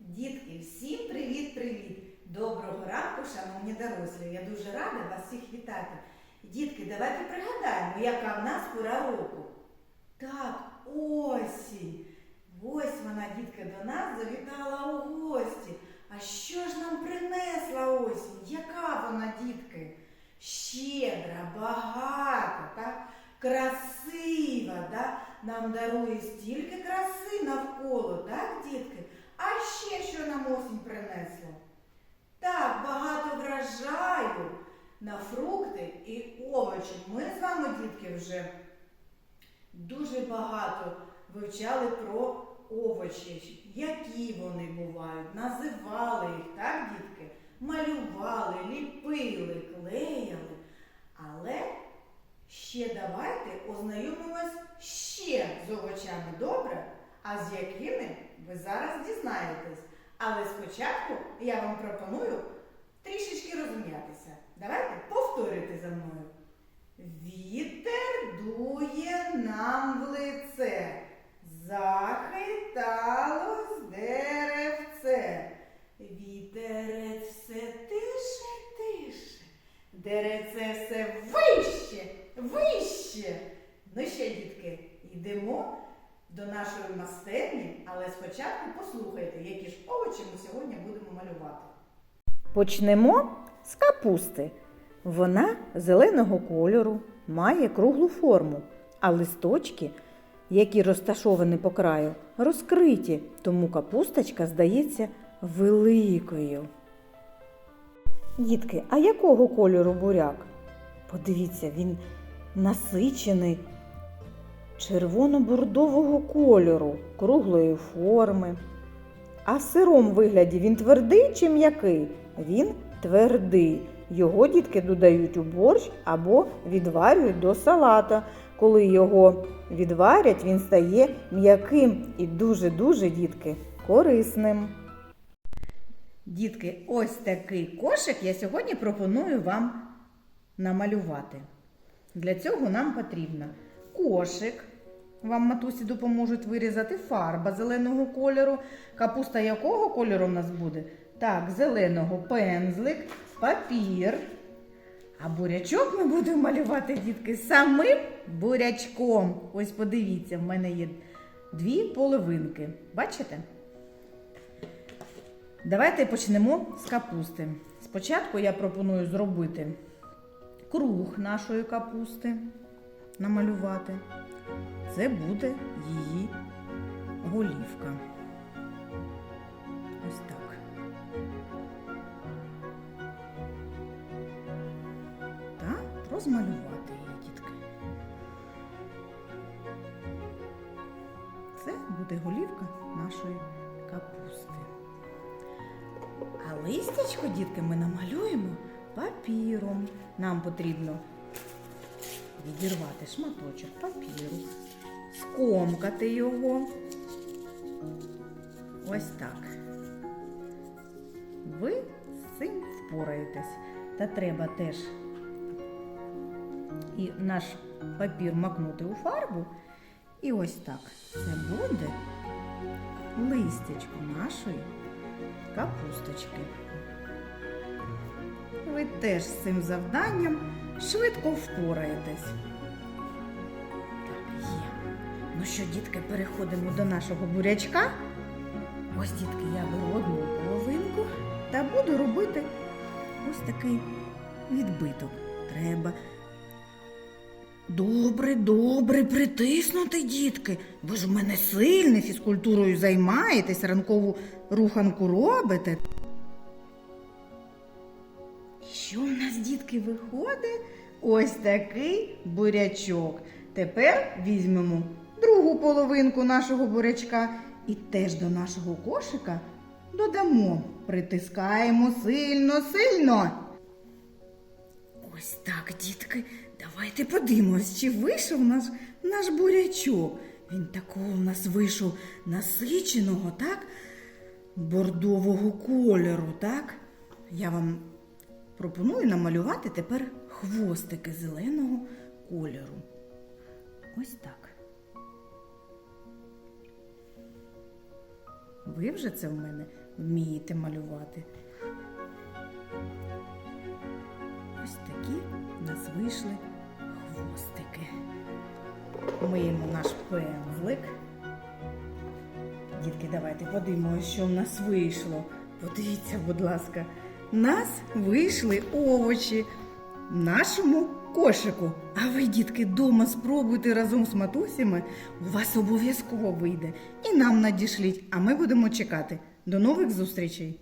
Дітки, всім привіт-привіт! Доброго ранку, шановні дорослі! Я дуже рада вас всіх вітати. Дітки, давайте пригадаємо, яка в нас пора року. Так, осінь. Ось вона, дітки, до нас завітала у гості. А що ж нам принесла осінь? Яка вона, дітки? Щедра, багата, так? красива? Нам дарує стільки краси навколо, так, дітки? А ще що нам осінь принесло? Так, багато врожаю на фрукти і овочі. Ми з вами, дітки, вже дуже багато вивчали про овочі, які вони бувають, називали їх, так, дітки? Малювали, ліпили, клеїли. Але ще давайте ознайомимось ще з овочами добре, а з якими ви зараз дізнаєтесь. Але спочатку я вам пропоную трішечки розм'ятися. Давайте повторюйте за мною. Вітер дує нам в лице, захиталось деревце. Вітерець все тише, тише, дереце все вище, вище. Ну що, дітки, йдемо до нашої майстерні, але спочатку послухайте, які ж овочі ми сьогодні будемо малювати. Почнемо з капусти. Вона зеленого кольору, має круглу форму, а листочки, які розташовані по краю, розкриті, тому капусточка здається великою. Дітки, а якого кольору буряк? Подивіться, він насичений червоно-бордового кольору, круглої форми. А в сирому вигляді він твердий чи м'який? Він твердий. Його дітки додають у борщ або відварюють до салата. Коли його відварять, він стає м'яким і дуже-дуже дітки корисним. Дітки, ось такий кошик я сьогодні пропоную вам намалювати. Для цього нам потрібно кошик. Вам матусі допоможуть вирізати фарба зеленого кольору. Капуста якого кольору в нас буде? Так, зеленого пензлик, папір. А бурячок ми будемо малювати, дітки, самим бурячком. Ось подивіться, в мене є дві половинки. Бачите? Давайте почнемо з капусти. Спочатку я пропоную зробити круг нашої капусти, намалювати. Це буде її голівка. Ось так. Та розмалювати її, дітки. Це буде голівка нашої капусти. А листячко, дітки, ми намалюємо папіром. Нам потрібно відірвати шматочок папіру, скомкати його. Ось так. Ви з цим впораєтесь. Та треба теж і наш папір макнути у фарбу. І ось так. Це буде листячко нашої капусточки. Ви теж з цим завданням швидко впораєтесь. Так, є. Ну що, дітки, переходимо до нашого бурячка. Ось, дітки, я беру одну половинку та буду робити ось такий відбиток. Треба добре, добре притиснути, дітки. Ви ж в мене сильні, фізкультурою займаєтесь, ранкову руханку робите. Дітки, виходить? Ось такий бурячок. Тепер візьмемо другу половинку нашого бурячка і теж до нашого кошика додамо. Притискаємо сильно, сильно. Ось так, дітки. Давайте подивимось, чи вийшов наш, наш бурячок. Він такого у нас вийшов насиченого, так? Бордового кольору, так? Я вам Пропоную намалювати тепер хвостики зеленого кольору. Ось так. Ви вже це в мене вмієте малювати. Ось такі в нас вийшли хвостики. Миємо наш пензлик. Дітки, давайте подивимося, що в нас вийшло. Подивіться, будь ласка нас вийшли овочі в нашому кошику. А ви, дітки, дома спробуйте разом з матусями. У вас обов'язково вийде. І нам надішліть, а ми будемо чекати. До нових зустрічей!